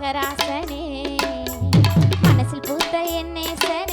மகராசனே. மனசில் பூத்த என் நேசனே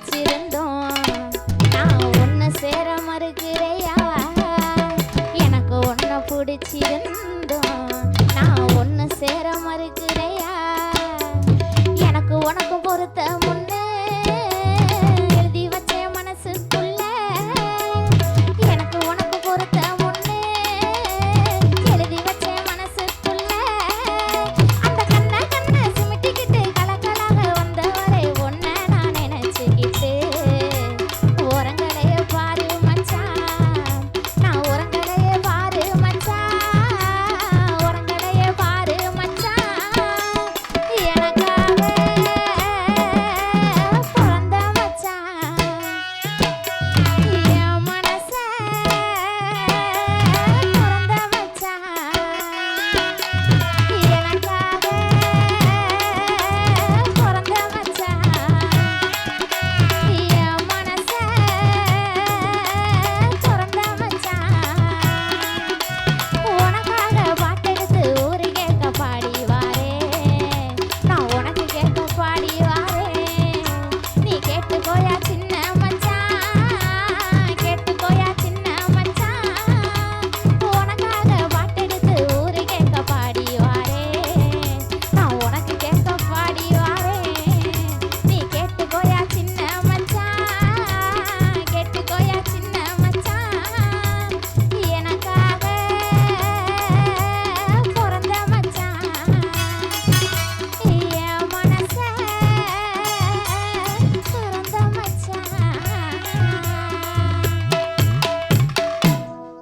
நினைச்சிருந்தோம். நான் ஒன்னு சேர மறுக்கிறையா? எனக்கு ஒன்று பிடிச்சிருந்தோம். நான் ஒன்னு சேர மறுக்கிறையா? எனக்கு உனக்கு பொருத்த